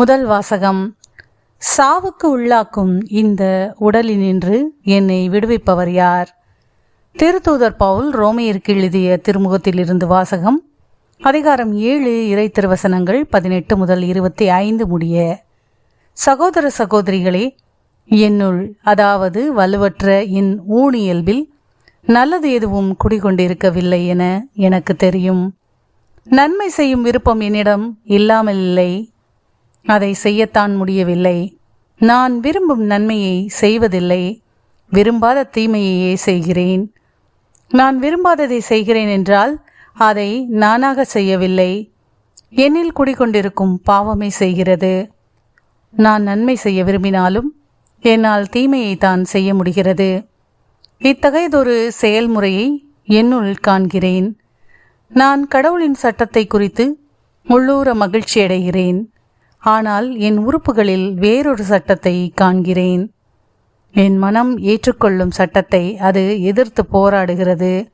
முதல் வாசகம். சாவுக்கு உள்ளாக்கும் இந்த உடலினின்று என்னை விடுவிப்பவர் யார்? திருத்தூதர் பவுல் ரோமையருக்கு எழுதிய திருமுகத்திலிருந்து வாசகம். அதிகாரம் ஏழு இறை திருவசனங்கள் பதினெட்டு முதல் இருபத்தி ஐந்து முடிய. சகோதர சகோதரிகளே என்னுள் அதாவது வலுவற்ற என் ஊனியல்பில் நல்லது எதுவும் குடிகொண்டிருக்கவில்லை என எனக்கு தெரியும். நன்மை செய்யும் விருப்பம் என்னிடம் இல்லாமல் இல்லை அதை செய்யத்தான் முடியவில்லை. நான் விரும்பும் நன்மையை செய்வதில்லை. விரும்பாத தீமையையே செய்கிறேன். நான் விரும்பாததை செய்கிறேன் என்றால் அதை நானாக செய்யவில்லை. என்னில் குடிகொண்டிருக்கும் பாவமே செய்கிறது. நான் நன்மை செய்ய விரும்பினாலும் என்னால் தீமையை தான் செய்ய முடிகிறது. இத்தகையதொரு செயல்முறையை என்னுள் காண்கிறேன். நான் கடவுளின் சட்டத்தை குறித்து உள்ளூர மகிழ்ச்சியடைகிறேன். ஆனால் என் உறுப்புகளில் வேறொரு சட்டத்தை காண்கிறேன். என் மனம் ஏற்றுக்கொள்ளும் சட்டத்தை அது எதிர்த்து போராடுகிறது.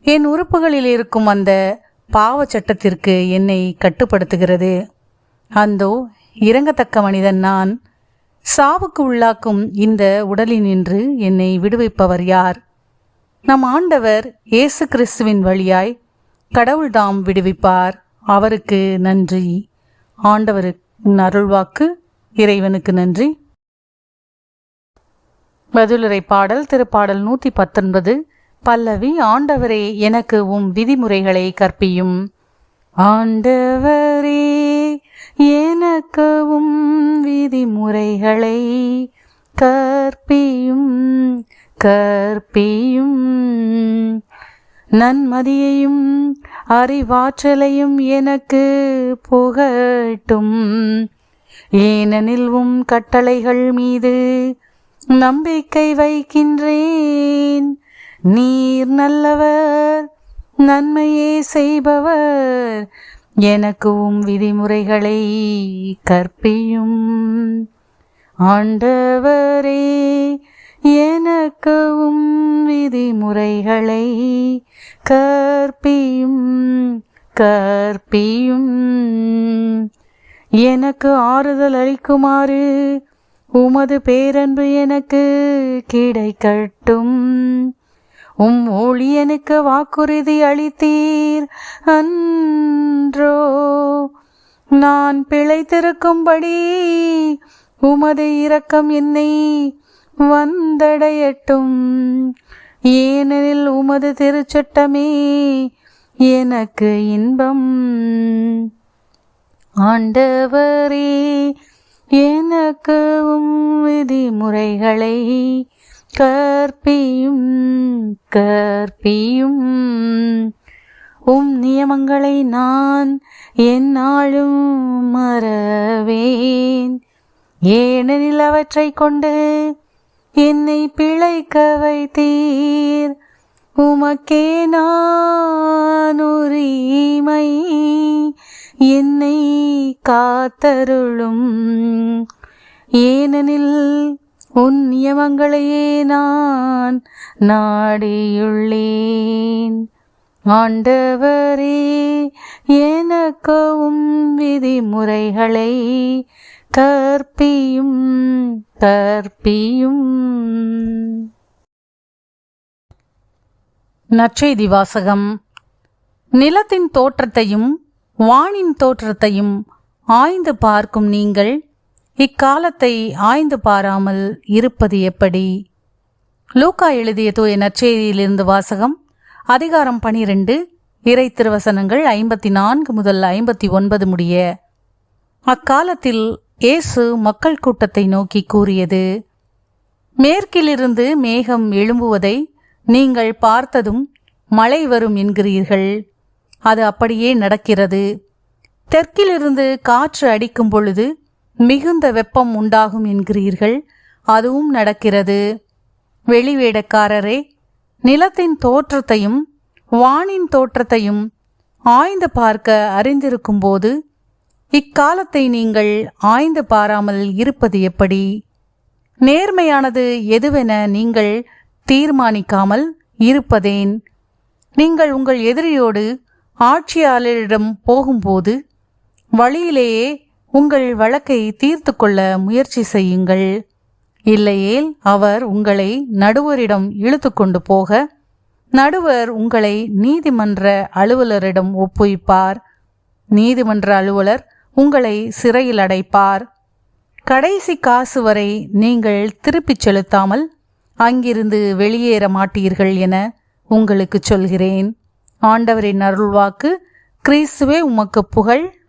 என் உறுப்புகளில் இருக்கும் அந்த பாவ சட்டத்திற்கு என்னை கட்டுப்படுத்துகிறது. அந்தோ இறங்கத்தக்க மனிதன் நான். சாவுக்கு உள்ளாக்கும் இந்த உடலினின்று என்னை விடுவிப்பவர் யார்? நம் ஆண்டவர் இயேசு கிறிஸ்துவின் வழியாய் கடவுள்தாம் விடுவிப்பார். அவருக்கு நன்றி. ஆண்டவருக்கு அருள்வாக்கு இறைவனுக்கு நன்றி. பதிலுரை பாடல் திருப்பாடல் நூற்றி பத்தொன்பது பல்லவி ஆண்டவரே எனக்கு உம் விதிமுறைகளை கற்பியும். ஆண்டவரே எனக்கு உம் விதிமுறைகளை கற்பியும் கற்பியும். நன்மதியையும் அறிவாற்றலையும் எனக்கு புகட்டும். ஏனெனில் உம் கட்டளைகள் மீது நம்பிக்கை வைக்கின்றேன். நீர் நல்லவர் நன்மையே செய்பவர். எனக்கு உம் விதிமுறைகளை கற்பியும். ஆண்டவரே எனக்கும் விதிமுறைகளை கற்பியும். கற்பியும். எனக்கு ஆறுதல் அளிக்குமாறு உமது பேரன்பு எனக்கு கிடைக்கட்டும். உம் ஊழியனுக்கு வாக்குறுதி அளித்தீர் அன்றோ. நான் பிழைத்திருக்கும்படி உமது இரக்கம் என்னை வந்தடையட்டும். ஏனெனில் உமது திருச்சட்டமே எனக்கு இன்பம். ஆண்டவரே எனக்கும் விதிமுறைகளை கற்பியும் கற்பியும். உம் நியமங்களை நான் என்னாலும் மறவேன். ஏனெனில் அவற்றை கொண்டு என்னை பிழைக்க வைத்தீர். உமக்கே நானுரிமை. என்னை காத்தருளும். ஏனெனில் உன் நியமங்களையே நான் நாடியுள்ளேன். ஆண்டவரே எனக்கும் விதிமுறைகளை கற்பியும் கற்பியும். நற்செய்தி வாசகம். நிலத்தின் தோற்றத்தையும் வானின் தோற்றத்தையும் ஆய்ந்து பார்க்கும் நீங்கள் இக்காலத்தை ஆய்ந்து பாராமல் இருப்பது எப்படி? லூக்கா எழுதிய தூய நற்செய்தியிலிருந்து வாசகம் அதிகாரம் பனிரெண்டு இறை திருவசனங்கள் ஐம்பத்தி நான்கு முதல் ஐம்பத்தி ஒன்பது முடிய. அக்காலத்தில் இயேசு மக்கள் கூட்டத்தை நோக்கி கூறியது மேற்கிலிருந்து மேகம் எழும்புவதை நீங்கள் பார்த்ததும் மழை வரும் என்கிறீர்கள். அது அப்படியே நடக்கிறது. தெற்கிலிருந்து காற்று அடிக்கும் பொழுது மிகுந்த வெப்பம் உண்டாகும் என்கிறீர்கள். அதுவும் நடக்கிறது. வெளிவேடக்காரரே நிலத்தின் தோற்றத்தையும் வானின் தோற்றத்தையும் ஆய்ந்து பார்க்க அறிந்திருக்கும் போது இக்காலத்தை நீங்கள் ஆய்ந்து பாராமல் இருப்பது எப்படி? நேர்மையானது எதுவென நீங்கள் தீர்மானிக்காமல் இருப்பதேன். நீங்கள் உங்கள் எதிரியோடு ஆட்சியாளரிடம் போகும்போது வழியிலேயே உங்கள் வழக்கை தீர்த்து கொள்ள முயற்சி செய்யுங்கள். இல்லையேல் அவர் உங்களை நடுவரிடம் இழுத்து கொண்டு போக நடுவர் உங்களை நீதிமன்ற அலுவலரிடம் ஒப்புவிப்பார். நீதிமன்ற அலுவலர் உங்களை சிறையில் அடைப்பார். கடைசி காசு வரை நீங்கள் திருப்பிச் செலுத்தாமல் அங்கிருந்து வெளியேற மாட்டீர்கள் என உங்களுக்கு சொல்கிறேன். ஆண்டவரின் அருள்வாக்கு கிறிஸ்துவே உமக்கு புகழ்.